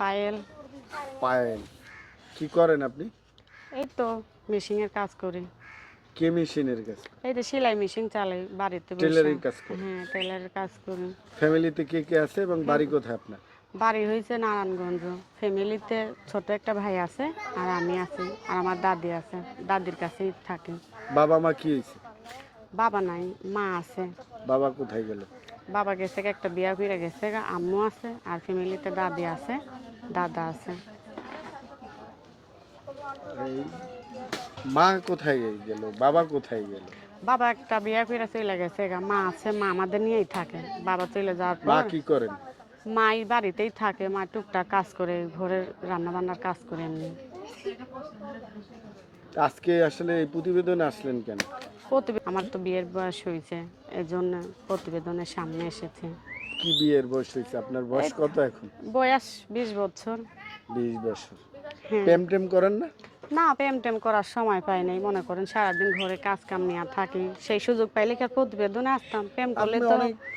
পায়েল। পায়েল। কি করেন আপনি? এই তো মেশিনের কাজ করি। কে মেশিনের কাছে এই যে সেলাই মেশিন চালাই বাড়িতে। টেলারিং কাজ করেন হ্যাঁ টেলারের কাজ করি। ফ্যামিলিতে কে কে আছে এবং বাড়ি কোথায় আপনার? বাড়ি হয়েছে নারায়ণগঞ্জ। ফ্যামিলিতে ছোট একটা ভাই আছে আর আমি আছি আর আমার দাদি আছে। দাদির কাছেই থাকি। বাবা মা কি হয়েছে বাবা নাই মা আছে। বাবা কোথায় গেল? বাবা গেছে একটা বিয়া করে গেছে আম্মু আছে আর ফ্যামিলিতে দাদি আছে দাদা আছে। মা কোথায় গেল? বাবা কোথায় গেল? বাবা একটা বিয়া করে চলে গেছে গা, মা আছে মা আমাদের নিয়েই থাকে। বাবা চলে যাওয়ার মা পর কি করেন? মাই বাড়িতেই থাকে মা টুকটাক কাজ করে ঘরের রান্না বান্নার কাজ করে এমনি। আজকে আসলে এই প্রতিবেদনে আসলেন কেন? আমার তো বিয়ের বয়স হয়েছে এই জন্য প্রতিবেদনের সামনে এসেছে। কি বিয়ের বয়স হয়েছে? আপনার বয়স কত এখন? বয়স বিশ বছর। বিশ বছর। প্রেম প্রেম টেম করেন না? না প্রেম টেম করার সময় পাই নাই। মনে করেন সারাদিন ঘরে কাজ কাম নিয়ে থাকি। সেই সুযোগ পাইলে কি আর প্রতিবেদনে আসতাম? প্রেম করলে তো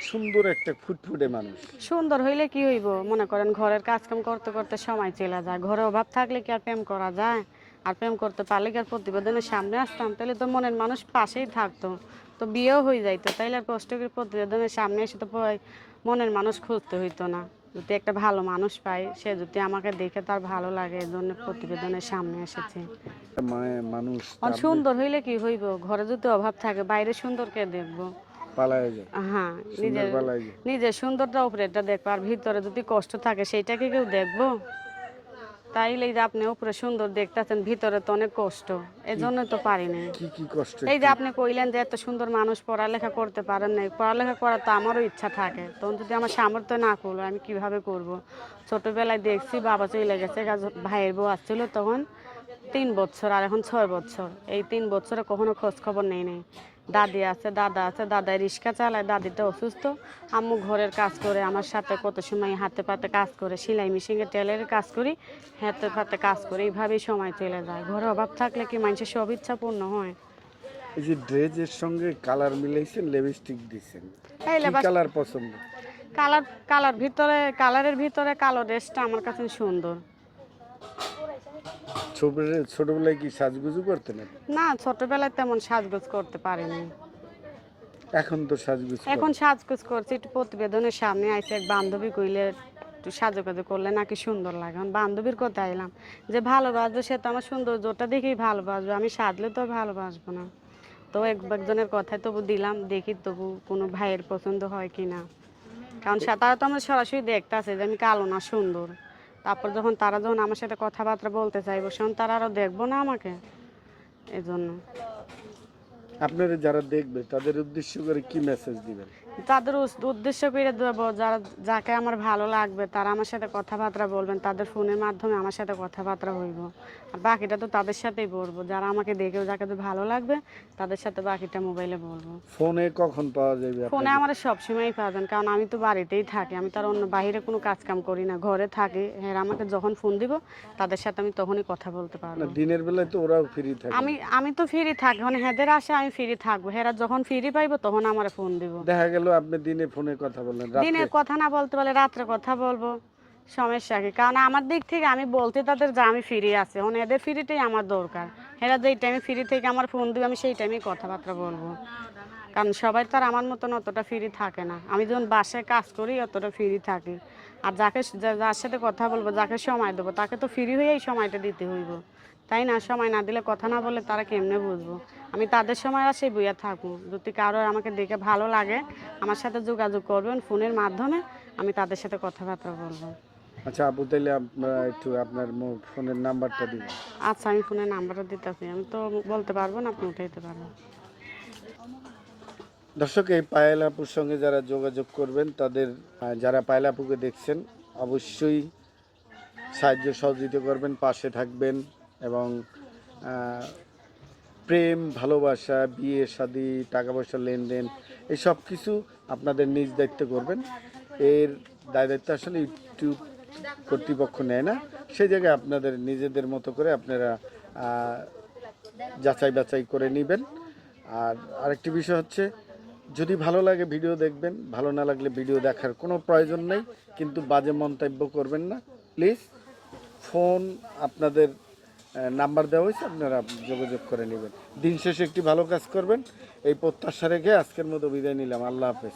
সুন্দর একটা ফুটফুটে মানুষ। সুন্দর হইলে কি হইব? মনে করেন ঘরের কাজ কাম করতে করতে সময় চলে যায়। ঘরে অভাব থাকলে কি আর প্রেম করা যায়? আর প্রেম করতে পারলে কি আর প্রতিবেদনের সামনে আসতাম? তাহলে তো মনের মানুষ পাশেই থাকতো। তো বিয়েও হয়ে যাইতো। তাইলে আর কষ্ট করে প্রতিবেদনের সামনে এসে তো মনের মানুষ খুঁজতে হইতো না। যদি একটা ভালো মানুষ পাই সে যদি আমাকে দেখে তার ভালো লাগে এই জন্য প্রতিবেদনের সামনে এসেছে। মানে মানুষ সুন্দর হইলে কি হইব? ঘরে যদি অভাব থাকে বাইরে সুন্দরকে দেখব। হ্যাঁ সুন্দর নিজের নিজের সুন্দরটা উপরেটা দেখব আর ভিতরে যদি কষ্ট থাকে সেইটাকে কেউ দেখব? তাইলে এই যে আপনি উপরে সুন্দর দেখতেছেন ভিতরে তো অনেক কষ্ট। এই জন্য তো পারি নাই। কি কি কষ্ট? এই যে আপনি কইলেন যে এত সুন্দর মানুষ পড়ালেখা করতে পারেন নাই পড়ালেখা করার তো আমারও ইচ্ছা থাকে। তখন যদি আমার সামর্থ্য না করল আমি কীভাবে করব? ছোটবেলায় দেখছি বাবা চলে গেছে ভাইয়ের বউ আসছিল তখন তিন বছর আর এখন ছয় বছর। এই তিন বছরে কখনো খোঁজ খবর নেই নেই। দাদি আছে দাদা আছে দাদাই রিক্সা চালায় দাদিটা অসুস্থ। আম্মু ঘরের কাজ করে আমার সাথে কত সময় হাতে পাতে কাজ করে সেলাই মেশিনে টেলারের কাজ করি হাতে পাতে কাজ করে এইভাবেই সময় চলে যায়। ঘরে অভাব থাকলে কি মানুষের সব ইচ্ছা পূর্ণ হয়? এই যে ড্রেসের সঙ্গে কালার মিলাইছেন লিপস্টিক দিছেন কালার পছন্দ? কালার কালার ভিতরে কালারের ভিতরে কালো ড্রেসটা আমার কাছে সুন্দর। ছোটবেলায় কি সাজগুজু করতেন না ছোটবেলায় তেমন সাজগোজ করতে পারিনি। এখন তো সাজগুজ এখন সাজগোজ করছি একটু প্রতিবেদনের সামনে এক বান্ধবী কইলে একটু সাজুকাজু করলে নাকি সুন্দর লাগে। এখন বান্ধবীর কথা এলাম যে ভালোবাসবে সে তো আমার সৌন্দর্যটা দেখেই ভালোবাসবে। আমি সাজলে তো ভালোবাসবো না। তো এক- একজনের কথায় তবু দিলাম দেখি তবু কোনো ভাইয়ের পছন্দ হয় কি না কারণ তারা তো আমরা সরাসরি দেখতে আছে যে আমি কালো না সুন্দর। তারপর যখন তারা যখন আমার সাথে কথাবার্তা বলতে চাইব, সেখন তারা আরও দেখব না আমাকে। এই জন্য আপনারা যারা দেখবে, তাদের উদ্দেশ্য করে কি মেসেজ দিবেন? তাদের উদ্দেশ্য করে দেবো যারা যাকে আমার ভালো লাগবে তারা আমার সাথে কথাবার্তা বলবেন তাদের ফোনের মাধ্যমে আমার সাথে কথাবার্তা হইব। আর বাকিটা তো তাদের সাথেই বলব যারা আমাকে দেখেও যাকে তো ভালো লাগবে তাদের সাথে বাকিটা মোবাইলে বলব। ফোনে কখন পাওয়া যাবে ফোনে আমার সবসময়ই পাবেন কারণ আমি তো বাড়িতেই থাকি আমি তার অন্য বাইরে কোনো কাজ কাম করি না ঘরে থাকি হ্যাঁ আমাকে যখন ফোন দিব তাদের সাথে আমি তখনই কথা বলতে পারব। দিনের বেলায় তো ওরাও ফ্রি থাকে। আমি আমি তো ফ্রি থাকি মানে হেদের আসে আমি ফ্রি থাকব হেরা যখন ফ্রি পাইবো তখন আমার ফোন দিব। দেখা গেল আপনি দিনে ফোনে কথা বলেন রাতে কথা না বলতে পারলে রাত্রে কথা বলব, সমস্যা কি? কারণ আমার দিক থেকে আমি বলতে তাদের যে আমি ফ্রি আছি। এখন এদের ফ্রিটাই আমার দরকার। এরা যেই টাইমে ফ্রি থেকে আমার ফোন দিবে, আমি সেই টাইমে কথাবার্তা বলব। কারণ সবাই তো আর আমার মতন অতটা ফ্রি থাকে না। আমি যখন বাসায় কাজ করি, অতটা ফ্রি থাকি। আর যাকে যার সাথে কথা বলব, যাকে সময় দেবো, তাকে তো ফ্রি হয়েই সময়টা দিতে হইব। তাই না? সময় না দিলে কথা না বললে তারা কেমনে বুঝব? আমি তাদের সময় আর সেই বইয়া থাকব। যদি কারও আমাকে দেখে ভালো লাগে আমার সাথে যোগাযোগ করবেন ফোনের মাধ্যমে আমি তাদের সাথে কথাবার্তা বলব। আচ্ছা আপু তাইলে আপনারা একটু আপনার ফোনের নাম্বারটা দিন আচ্ছা আমি ফোনের নাম্বারটা দিতেছি। আমি তো বলতে পারব না আপনি উঠাইতে পারবেন। দর্শক এই পায়েল আপুর সঙ্গে যারা যোগাযোগ করবেন তাদের যারা পায়েল আপুকে দেখছেন অবশ্যই সাহায্য সহযোগিতা করবেন পাশে থাকবেন এবং প্রেম, ভালোবাসা, বিয়ে, শাদি টাকা পয়সা লেনদেন এই সব কিছু আপনাদের নিজ দায়িত্ব করবেন। এর দায় দায়িত্ব আসলে ইউটিউব কর্তৃপক্ষ নেয় না। সেই জায়গায় আপনাদের নিজেদের মতো করে আপনারা যাচাই বাছাই করে নেবেন। আর আরেকটি বিষয় হচ্ছে, যদি ভালো লাগে ভিডিও দেখবেন, ভালো না লাগলে ভিডিও দেখার কোনো প্রয়োজন নেই, কিন্তু বাজে মন্তব্য করবেন না। প্লিজ, ফোন আপনাদের নাম্বার দেওয়া হয়েছে, আপনারা যোগাযোগ করে নেবেন। দিন শেষে একটি ভালো কাজ করবেন। এই প্রত্যাশা রেখে আজকের মতো বিদায় নিলাম। আল্লাহ হাফেজ।